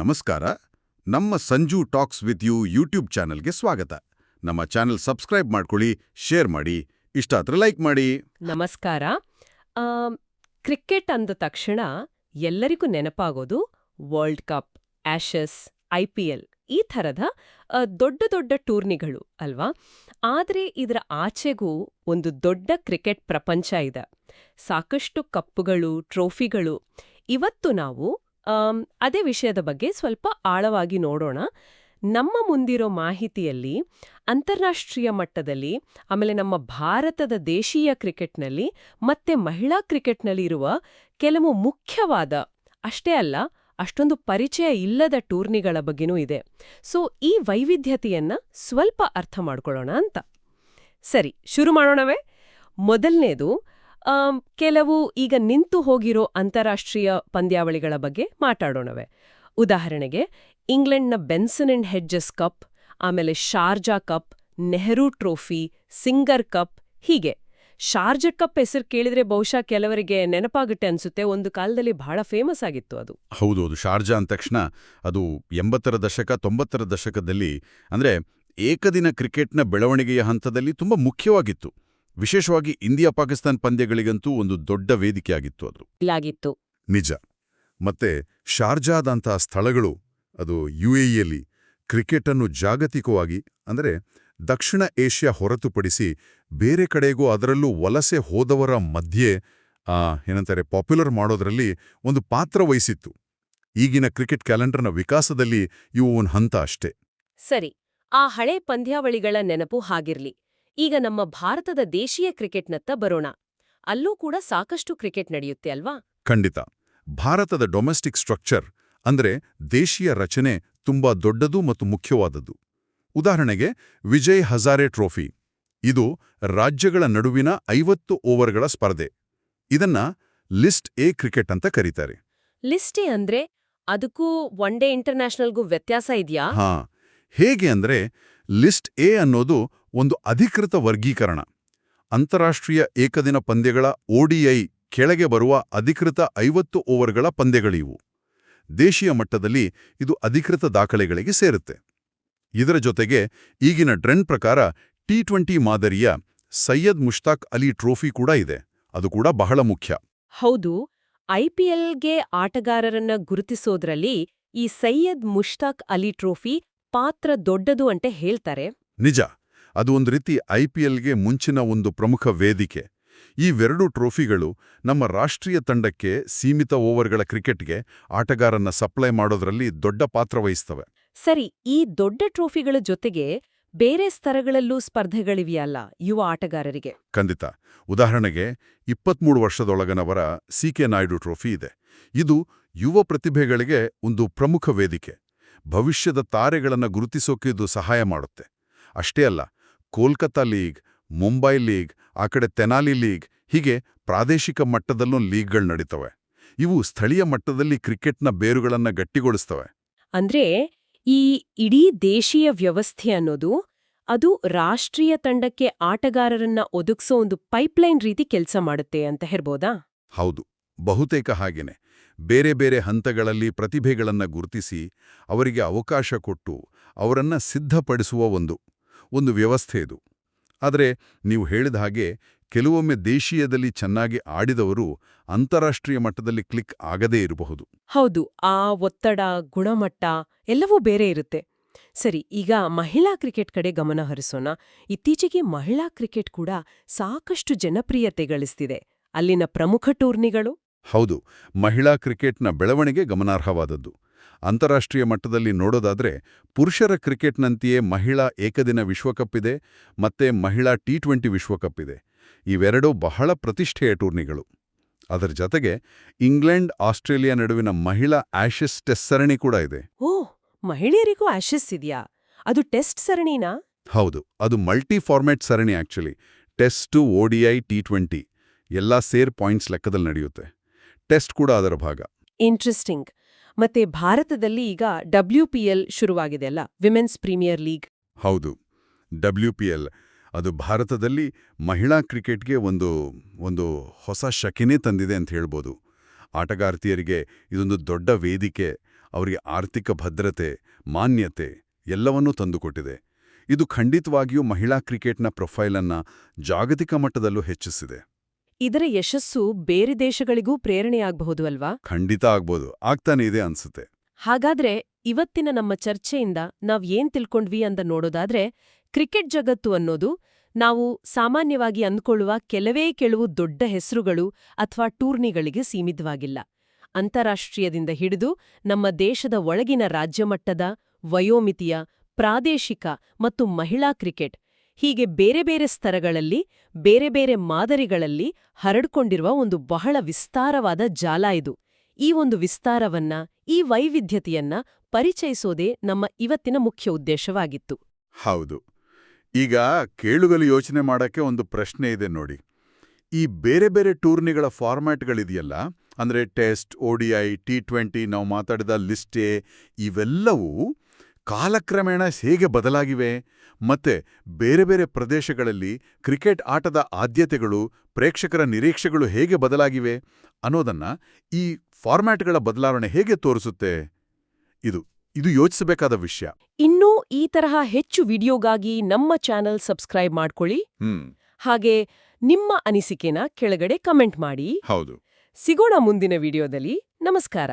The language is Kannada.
ನಮಸ್ಕಾರ. ನಮ್ಮ Sanju talks with you YouTube ಚಾನೆಲ್ಗೆ ಸ್ವಾಗತ. ನಮ್ಮ ಚಾನೆಲ್ ಸಬ್ಸ್ಕ್ರೈಬ್ ಮಾಡ್ಕೊಳ್ಳಿ ಶೇರ್ ಮಾಡಿ. ಇಷ್ಟ ಆದ್ರೆ ಲೈಕ್ ಮಾಡಿ. ನಮಸ್ಕಾರ. ಆ, ಕ್ರಿಕೆಟ್ ಅಂದ ತಕ್ಷಣ ಎಲ್ಲರಿಗೂ ನೆನಪಾಗೋದು world cup Ashes I P L ಈ ಥರದ ದೊಡ್ಡ ದೊಡ್ಡ ಟೂರ್ನಿಗಳು ಅಲ್ವಾ? ಆದ್ರೆ ಇದರ ಆಚೆಗೂ ಒಂದು ದೊಡ್ಡ ಕ್ರಿಕೆಟ್ ಪ್ರಪಂಚ ಇದೆ. ಸಾಕಷ್ಟು ಕಪ್ಪುಗಳು ಟ್ರೋಫಿಗಳು. ಇವತ್ತು ನಾವು ಅದೇ ವಿಷಯದ ಬಗ್ಗೆ ಸ್ವಲ್ಪ ಆಳವಾಗಿ ನೋಡೋಣ. ನಮ್ಮ ಮುಂದಿರೋ ಮಾಹಿತಿಯಲ್ಲಿ, ಅಂತಾರಾಷ್ಟ್ರೀಯ ಮಟ್ಟದಲ್ಲಿ, ಆಮೇಲೆ ನಮ್ಮ ಭಾರತದ ದೇಶೀಯ ಕ್ರಿಕೆಟ್ನಲ್ಲಿ, ಮತ್ತೆ ಮಹಿಳಾ ಕ್ರಿಕೆಟ್ನಲ್ಲಿ ಇರುವ ಕೆಲವು ಮುಖ್ಯವಾದ, ಅಷ್ಟೇ ಅಲ್ಲ, ಅಷ್ಟೊಂದು ಪರಿಚಯ ಇಲ್ಲದ ಟೂರ್ನಿಗಳ ಬಗ್ಗೆನೂ ಇದೆ. ಸೊ, ಈ ವೈವಿಧ್ಯತೆಯನ್ನ ಸ್ವಲ್ಪ ಅರ್ಥ ಮಾಡ್ಕೊಳ್ಳೋಣ ಅಂತ. ಸರಿ, ಶುರು ಮಾಡೋಣವೇ? ಮೊದಲನೇದು ಕೆಲವು ಈಗ ನಿಂತು ಹೋಗಿರೋ ಅಂತಾರಾಷ್ಟ್ರೀಯ ಪಂದ್ಯಾವಳಿಗಳ ಬಗ್ಗೆ ಮಾತಾಡೋಣವೆ. ಉದಾಹರಣೆಗೆ, ಇಂಗ್ಲೆಂಡ್ನ ಬೆನ್ಸನ್ ಅಂಡ್ ಹೆಡ್ಜಸ್ ಕಪ್, ಆಮೇಲೆ Sharjah cup, Nehru trophy, Singer cup, ಹೀಗೆ. ಶಾರ್ಜಾ ಕಪ್ ಹೆಸರು ಕೇಳಿದ್ರೆ ಬಹುಶಃ ಕೆಲವರಿಗೆ ನೆನಪಾಗುತ್ತೆ ಅನ್ಸುತ್ತೆ, ಒಂದು ಕಾಲದಲ್ಲಿ ಬಹಳ ಫೇಮಸ್ ಆಗಿತ್ತು ಅದು. ಹೌದು ಅದು ಶಾರ್ಜಾ ಅಂದ ತಕ್ಷಣ ಅದು ಎಂಬತ್ತರ ದಶಕ, ತೊಂಬತ್ತರ ದಶಕದಲ್ಲಿ ಅಂದ್ರೆ ಏಕದಿನ ಕ್ರಿಕೆಟ್ನ ಬೆಳವಣಿಗೆಯ ಹಂತದಲ್ಲಿ ತುಂಬಾ ಮುಖ್ಯವಾಗಿತ್ತು. ವಿಶೇಷವಾಗಿ ಇಂಡಿಯಾ ಪಾಕಿಸ್ತಾನ್ ಪಂದ್ಯಗಳಿಗಂತೂ ಒಂದು ದೊಡ್ಡ ವೇದಿಕೆಯಾಗಿತ್ತು ಅದು. ಇಲ್ಲಾಗಿತ್ತು ನಿಜ. ಮತ್ತೆ ಶಾರ್ಜಾದಂತಹ ಸ್ಥಳಗಳು ಅದು ಯು ಎಲ್ಲಿ ಕ್ರಿಕೆಟನ್ನು ಜಾಗತಿಕವಾಗಿ ಅಂದರೆ ದಕ್ಷಿಣ ಏಷ್ಯಾ ಹೊರತುಪಡಿಸಿ ಬೇರೆ ಕಡೆಗೂ ಅದರಲ್ಲೂ ವಲಸೆ ಹೋದವರ ಮಧ್ಯೆ ಏನಂತಾರೆ ಪಾಪ್ಯುಲರ್ ಮಾಡೋದ್ರಲ್ಲಿ ಒಂದು ಪಾತ್ರ ವಹಿಸಿತ್ತು. ಈಗಿನ ಕ್ರಿಕೆಟ್ ಕ್ಯಾಲೆಂಡರ್ನ ವಿಕಾಸದಲ್ಲಿ ಇವು ಒಂದು ಹಂತ ಅಷ್ಟೇ. ಸರಿ ಆ ಹಳೆ ಪಂದ್ಯಾವಳಿಗಳ ನೆನಪು ಹಾಗಿರ್ಲಿ. ಈಗ ನಮ್ಮ ಭಾರತದ ದೇಶೀಯ ಕ್ರಿಕೆಟ್ನತ್ತ ಬರೋಣ. ಅಲ್ಲೂ ಕೂಡ ಸಾಕಷ್ಟು ಕ್ರಿಕೆಟ್ ನಡೆಯುತ್ತೆ ಅಲ್ವಾ? ಖಂಡಿತ. ಭಾರತದ ಡೊಮೆಸ್ಟಿಕ್ ಸ್ಟ್ರಕ್ಚರ್ ಅಂದ್ರೆ ದೇಶೀಯ ರಚನೆ ತುಂಬಾ ದೊಡ್ಡದು ಮತ್ತು ಮುಖ್ಯವಾದದ್ದು. ಉದಾಹರಣೆಗೆ ವಿಜಯ್ ಹಜಾರೆ ಟ್ರೋಫಿ. ಇದು ರಾಜ್ಯಗಳ ನಡುವಿನ ಐವತ್ತು ಓವರ್ಗಳ ಸ್ಪರ್ಧೆ. ಇದನ್ನ ಲಿಸ್ಟ್ ಎ ಕ್ರಿಕೆಟ್ ಅಂತ ಕರೀತಾರೆ. ಲಿಸ್ಟ್ ಎ ಅಂದ್ರೆ ಅದಕ್ಕೂ ಒನ್ ಡೇ ಇಂಟರ್ನ್ಯಾಷನಲ್ಗೂ ವ್ಯತ್ಯಾಸ ಇದೆಯಾ? ಹಾ. ಹೇಗೆ ಅಂದ್ರೆ ಲಿಸ್ಟ್ ಎ ಅನ್ನೋದು ಒಂದು ಅಧಿಕೃತ ವರ್ಗೀಕರಣ. ಅಂತಾರಾಷ್ಟ್ರೀಯ ಏಕದಿನ ಪಂದ್ಯಗಳ ಓಡಿಐ ಕೆಳಗೆ ಬರುವ ಅಧಿಕೃತ ಐವತ್ತು ಓವರ್ಗಳ ಪಂದ್ಯಗಳಿವು. ದೇಶೀಯ ಮಟ್ಟದಲ್ಲಿ ಇದು ಅಧಿಕೃತ ದಾಖಲೆಗಳಿಗೆ ಸೇರುತ್ತೆ. ಇದರ ಜೊತೆಗೆ ಈಗಿನ ಟ್ರೆಂಡ್ ಪ್ರಕಾರ ಟಿ ಟ್ವೆಂಟಿ ಮಾದರಿಯ ಸೈಯದ್ ಮುಷ್ತಾಕ್ ಅಲಿ ಟ್ರೋಫಿ ಕೂಡ ಇದೆ. ಅದು ಕೂಡ ಬಹಳ ಮುಖ್ಯ. ಹೌದು ಐಪಿಎಲ್ಗೆ ಆಟಗಾರರನ್ನ ಗುರುತಿಸೋದ್ರಲ್ಲಿ ಈ ಸೈಯದ್ ಮುಷ್ತಾಕ್ ಅಲಿ ಟ್ರೋಫಿ ಪಾತ್ರ ದೊಡ್ಡದು ಅಂತ ಹೇಳ್ತಾರೆ. ನಿಜ. ಅದು ಒಂದು ರೀತಿ ಐಪಿಎಲ್ಗೆ ಮುಂಚಿನ ಒಂದು ಪ್ರಮುಖ ವೇದಿಕೆ. ಇವೆರಡು ಟ್ರೋಫಿಗಳು ನಮ್ಮ ರಾಷ್ಟ್ರೀಯ ತಂಡಕ್ಕೆ ಸೀಮಿತ ಓವರ್ಗಳ ಕ್ರಿಕೆಟ್ಗೆ ಆಟಗಾರನ್ನ ಸಪ್ಲೈ ಮಾಡೋದ್ರಲ್ಲಿ ದೊಡ್ಡ ಪಾತ್ರ ವಹಿಸ್ತವೆ. ಸರಿ ಈ ದೊಡ್ಡ ಟ್ರೋಫಿಗಳ ಜೊತೆಗೆ ಬೇರೆ ಸ್ತರಗಳಲ್ಲೂ ಸ್ಪರ್ಧೆಗಳಿವೆಯಲ್ಲ ಯುವ ಆಟಗಾರರಿಗೆ? ಖಂಡಿತ. ಉದಾಹರಣೆಗೆ ಇಪ್ಪತ್ಮೂರು ವರ್ಷದೊಳಗನವರ ಸಿ ಕೆ ನಾಯ್ಡು ಟ್ರೋಫಿ ಇದೆ. ಇದು ಯುವ ಪ್ರತಿಭೆಗಳಿಗೆ ಒಂದು ಪ್ರಮುಖ ವೇದಿಕೆ. ಭವಿಷ್ಯದ ತಾರೆಗಳನ್ನು ಗುರುತಿಸೋಕೆ ಇದು ಸಹಾಯ ಮಾಡುತ್ತೆ. ಅಷ್ಟೇ ಅಲ್ಲ ಕೋಲ್ಕತ್ತಾ ಲೀಗ್ ಮುಂಬೈ ಲೀಗ್ ಆ ಕಡೆ ತೆನಾಲಿ ಲೀಗ್ ಹೀಗೆ ಪ್ರಾದೇಶಿಕ ಮಟ್ಟದಲ್ಲೂ ಲೀಗ್ಗಳು ನಡೀತವೆ. ಇವು ಸ್ಥಳೀಯ ಮಟ್ಟದಲ್ಲಿ ಕ್ರಿಕೆಟ್ನ ಬೇರುಗಳನ್ನ ಗಟ್ಟಿಗೊಳಿಸ್ತವೆ. ಅಂದ್ರೆ ಈ ಇಡೀ ದೇಶೀಯ ವ್ಯವಸ್ಥೆ ಅನ್ನೋದು ಅದು ರಾಷ್ಟ್ರೀಯ ತಂಡಕ್ಕೆ ಆಟಗಾರರನ್ನ ಒದಗಿಸೋ ಒಂದು ಪೈಪ್ಲೈನ್ ರೀತಿ ಕೆಲಸ ಮಾಡುತ್ತೆ ಅಂತ ಹೇಳ್ಬೋದಾ? ಹೌದು. ಬಹುತೇಕ ಹಾಗೇನೆ. ಬೇರೆ ಬೇರೆ ಹಂತಗಳಲ್ಲಿ ಪ್ರತಿಭೆಗಳನ್ನ ಗುರುತಿಸಿ ಅವರಿಗೆ ಅವಕಾಶ ಕೊಟ್ಟು ಅವರನ್ನ ಸಿದ್ಧಪಡಿಸುವ ಒಂದು ಒಂದು ವ್ಯವಸ್ಥೆ ಇದು. ಆದರೆ ನೀವು ಹೇಳಿದ ಹಾಗೆ ಕೆಲವೊಮ್ಮೆ ದೇಶೀಯದಲ್ಲಿ ಚೆನ್ನಾಗಿ ಆಡಿದವರು ಅಂತಾರಾಷ್ಟ್ರೀಯ ಮಟ್ಟದಲ್ಲಿ ಕ್ಲಿಕ್ ಆಗದೇ ಇರಬಹುದು. ಹೌದು ಆ ಒತ್ತಡ ಗುಣಮಟ್ಟ ಎಲ್ಲವೂ ಬೇರೆ ಇರುತ್ತೆ. ಸರಿ ಈಗ ಮಹಿಳಾ ಕ್ರಿಕೆಟ್ ಕಡೆ ಗಮನ ಹರಿಸೋಣ. ಇತ್ತೀಚೆಗೆ ಮಹಿಳಾ ಕ್ರಿಕೆಟ್ ಕೂಡ ಸಾಕಷ್ಟು ಜನಪ್ರಿಯತೆ ಗಳಿಸ್ತಿದೆ. ಅಲ್ಲಿನ ಪ್ರಮುಖ ಟೂರ್ನಿಗಳು? ಹೌದು ಮಹಿಳಾ ಕ್ರಿಕೆಟ್ನ ಬೆಳವಣಿಗೆ ಗಮನಾರ್ಹವಾದದ್ದು. ಅಂತಾರಾಷ್ಟ್ರೀಯ ಮಟ್ಟದಲ್ಲಿ ನೋಡೋದಾದ್ರೆ ಪುರುಷರ ಕ್ರಿಕೆಟ್ನಂತೆಯೇ ಮಹಿಳಾ ಏಕದಿನ ವಿಶ್ವಕಪ್ ಇದೆ ಮತ್ತೆ ಮಹಿಳಾ ಟಿ ಟ್ವೆಂಟಿ ವಿಶ್ವಕಪ್ ಇದೆ. ಇವೆರಡೂ ಬಹಳ ಪ್ರತಿಷ್ಠೆಯ ಟೂರ್ನಿಗಳು. ಅದರ ಜೊತೆಗೆ ಇಂಗ್ಲೆಂಡ್ ಆಸ್ಟ್ರೇಲಿಯಾ ನಡುವಿನ ಮಹಿಳಾ ಆಶಸ್ ಟೆಸ್ಟ್ ಸರಣಿ ಕೂಡ ಇದೆ. ಓ ಮಹಿಳೆಯರಿಗೂ ಆಶಸ್ ಇದೆಯಾ? ಅದು ಟೆಸ್ಟ್ ಸರಣಿನಾ? ಹೌದು ಅದು ಮಲ್ಟಿ ಫಾರ್ಮ್ಯಾಟ್ ಸರಣಿ actually. Test ODI T twenty ಎಲ್ಲ ಸೇರ್ ಪಾಯಿಂಟ್ಸ್ ಲೆಕ್ಕದಲ್ಲಿ ನಡೆಯುತ್ತೆ. ಟೆಸ್ಟ್ ಕೂಡ ಅದರ ಭಾಗ. ಇಂಟ್ರೆಸ್ಟಿಂಗ್. ಮತ್ತೆ ಭಾರತದಲ್ಲಿ ಈಗ ಡಬ್ಲ್ಯೂ ಪಿ ಎಲ್ ಶುರುವಾಗಿದೆ ಅಲ್ಲ? ವಿಮೆನ್ಸ್ ಪ್ರೀಮಿಯರ್ ಲೀಗ್ ಹೌದು. ಡಬ್ಲ್ಯೂ ಪಿ ಎಲ್ ಅದು ಭಾರತದಲ್ಲಿ ಮಹಿಳಾ ಕ್ರಿಕೆಟ್ಗೆ ಒಂದು ಒಂದು ಹೊಸ ಶಕಿನೇ ತಂದಿದೆ ಅಂತ ಹೇಳ್ಬೋದು. ಆಟಗಾರ್ತಿಯರಿಗೆ ಇದೊಂದು ದೊಡ್ಡ ವೇದಿಕೆ, ಅವರಿಗೆ ಆರ್ಥಿಕ ಭದ್ರತೆ, ಮಾನ್ಯತೆ ಎಲ್ಲವನ್ನೂ ತಂದುಕೊಟ್ಟಿದೆ. ಇದು ಖಂಡಿತವಾಗಿಯೂ ಮಹಿಳಾ ಕ್ರಿಕೆಟ್ನ ಪ್ರೊಫೈಲನ್ನು ಜಾಗತಿಕ ಮಟ್ಟದಲ್ಲೂ ಹೆಚ್ಚಿಸಿದೆ. ಇದರ ಯಶಸ್ಸು ಬೇರೆ ದೇಶಗಳಿಗೂ ಪ್ರೇರಣೆಯಾಗಬಹುದು ಅಲ್ವಾ? ಖಂಡಿತ ಆಗ್ಬಹುದು ಆಗ್ತಾನೆ ಇದೆ ಅನ್ಸುತ್ತೆ. ಹಾಗಾದ್ರೆ ಇವತ್ತಿನ ನಮ್ಮ ಚರ್ಚೆಯಿಂದ ನಾವ್ ಏನ್ ತಿಳ್ಕೊಂಡ್ವಿ ಅಂತ ನೋಡೋದಾದ್ರೆ ಕ್ರಿಕೆಟ್ ಜಗತ್ತು ಅನ್ನೋದು ನಾವು ಸಾಮಾನ್ಯವಾಗಿ ಅಂದ್ಕೊಳ್ಳುವ ಕೆಲವೇ ಕೆಲವು ದೊಡ್ಡ ಹೆಸರುಗಳು ಅಥವಾ ಟೂರ್ನಿಗಳಿಗೆ ಸೀಮಿತವಾಗಿಲ್ಲ. ಅಂತಾರಾಷ್ಟ್ರೀಯದಿಂದ ಹಿಡಿದು ನಮ್ಮ ದೇಶದ ಒಳಗಿನ ರಾಜ್ಯಮಟ್ಟದ ವಯೋಮಿತಿಯ ಪ್ರಾದೇಶಿಕ ಮತ್ತು ಮಹಿಳಾ ಕ್ರಿಕೆಟ್ ಹೀಗೆ ಬೇರೆ ಬೇರೆ ಸ್ತರಗಳಲ್ಲಿ, ಬೇರೆ ಬೇರೆ ಮಾದರಿಗಳಲ್ಲಿ ಹರಡ್ಕೊಂಡಿರುವ ಒಂದು ಬಹಳ ವಿಸ್ತಾರವಾದ ಜಾಲ ಇದು. ಈ ಒಂದು ವಿಸ್ತಾರವನ್ನ, ಈ ವೈವಿಧ್ಯತೆಯನ್ನ ಪರಿಚಯಿಸೋದೇ ನಮ್ಮ ಇವತ್ತಿನ ಮುಖ್ಯ ಉದ್ದೇಶವಾಗಿತ್ತು. ಹೌದು. ಈಗ ಕೇಳುಗಲು ಯೋಚನೆ ಮಾಡಕ್ಕೆ ಒಂದು ಪ್ರಶ್ನೆ ಇದೆ ನೋಡಿ. ಈ ಬೇರೆ ಬೇರೆ ಟೂರ್ನಿಗಳ ಫಾರ್ಮ್ಯಾಟ್ಗಳಿದೆಯಲ್ಲ, ಅಂದ್ರೆ ಟೆಸ್ಟ್ ಓಡಿಐ ಟಿ ಟ್ವೆಂಟಿ, ನಾವು ಮಾತಾಡಿದ ಲಿಸ್ಟೇ, ಇವೆಲ್ಲವೂ ಕಾಲಕ್ರಮೇಣ ಹೇಗೆ ಬದಲಾಗಿವೆ ಮತ್ತೆ ಬೇರೆ ಬೇರೆ ಪ್ರದೇಶಗಳಲ್ಲಿ ಕ್ರಿಕೆಟ್ ಆಟದ ಆದ್ಯತೆಗಳು ಪ್ರೇಕ್ಷಕರ ನಿರೀಕ್ಷೆಗಳು ಹೇಗೆ ಬದಲಾಗಿವೆ ಅನ್ನೋದನ್ನ ಈ ಫಾರ್ಮ್ಯಾಟ್ಗಳ ಬದಲಾವಣೆ ಹೇಗೆ ತೋರಿಸುತ್ತೆ? ಇದು ಇದು ಯೋಚಿಸಬೇಕಾದ ವಿಷಯ. ಇನ್ನೂ ಈ ತರಹ ಹೆಚ್ಚು ವಿಡಿಯೋಗಾಗಿ ನಮ್ಮ ಚಾನೆಲ್ ಸಬ್ಸ್ಕ್ರೈಬ್ ಮಾಡ್ಕೊಳ್ಳಿ. ಹಾಗೆ ನಿಮ್ಮ ಅನಿಸಿಕೆನ ಕೆಳಗಡೆ ಕಮೆಂಟ್ ಮಾಡಿ. ಹೌದು. ಸಿಗೋಣ ಮುಂದಿನ ವಿಡಿಯೋದಲ್ಲಿ. ನಮಸ್ಕಾರ.